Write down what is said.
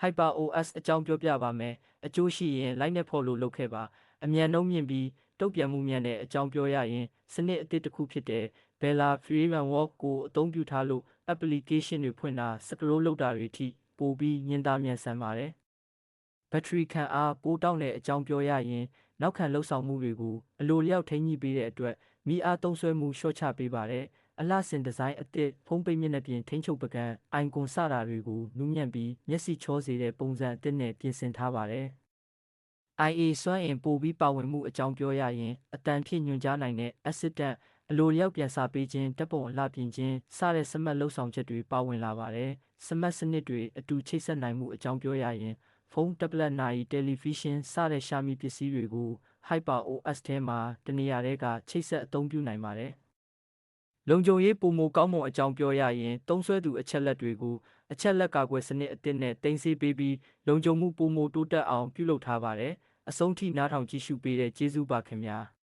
Hyper OS အကြောင်းပြောပြပါမယ်။အကျိုးရှိရင် like နဲ့ follow လုပ်ခဲ့ပါ။အမြန်နှုံးမြင့်ပြီးတုတ်ပြန်မှုမြန်တဲ့အကြောင်းပြောရရင်စနစ်အသစ်တစ်ခုဖြစ်တဲ့ Bella Framework ကိုအသုံးပြုထားလို့ application တွေဖွင့်တာ scroll လုပ်တာတွေထိပိုပြီးညင်သာမြန်ဆန်ပါတယ်။ဘက်ထရီခံအားပိုတောက်တဲ့အကြောင်းပြောရရင် နောက်ခံလှုပ်ဆောင်မှုတွေကိုအလိုလျောက်ထိန်းညှိပေးတဲ့အတွက်မိအားသုံးစွဲမှုလျှော့ချပေးပါတယ်။ အလှဆင်ဒီဇိုင်းအသစ်ဖုံးပိတ်မျက်နှာပြင်ထိန်းချုပ်ပကံ icon စတာတွေကိုနူးညံ့ပြီးမျက်စိချောစေတဲ့ပုံစံအသစ်နဲ့ပြင်ဆင်ထားပါတယ်။ IA စွမ်းအင်ပိုပြီးပါဝင်မှုအကြောင်းပြောရရင်အတန်ဖြည့်ညွှန်ကြားနိုင်တဲ့ assistant အလိုလျောက်ပြန်စာပေးခြင်းဓာတ်ပုံအလှပြင်ခြင်းစတဲ့စမတ်လှုပ်ဆောင်ချက်တွေပါဝင်လာပါတယ်။စမတ်စနစ်တွေအတူချိတ်ဆက်နိုင်မှုအကြောင်းပြောရရင်ဖုန်း၊တက်ဘလက်၊နာရီ၊တယ်လီဖီးရှင်းစတဲ့ရှာမီပစ္စည်းတွေကို Hyper OS ထဲမှာတနေရာတည်းကချိတ်ဆက်အသုံးပြုနိုင်ပါတယ်။ လုံခြုံရေးပိုမိုကောင်းမွန်အကြောင်းပြောရရင်သုံးစွဲသူအချက်လက်တွေကိုအချက်လက်ကာကွယ်စနစ်အသစ်နဲ့တင်ဆေးပေးပြီးလုံခြုံမှုပိုမိုတိုးတက်အောင်ပြုလုပ်ထားပါတယ်။အဆုံးထိနားထောင်ကြည့်ရှုပေးတဲ့ကျေးဇူးပါခင်ဗျာ။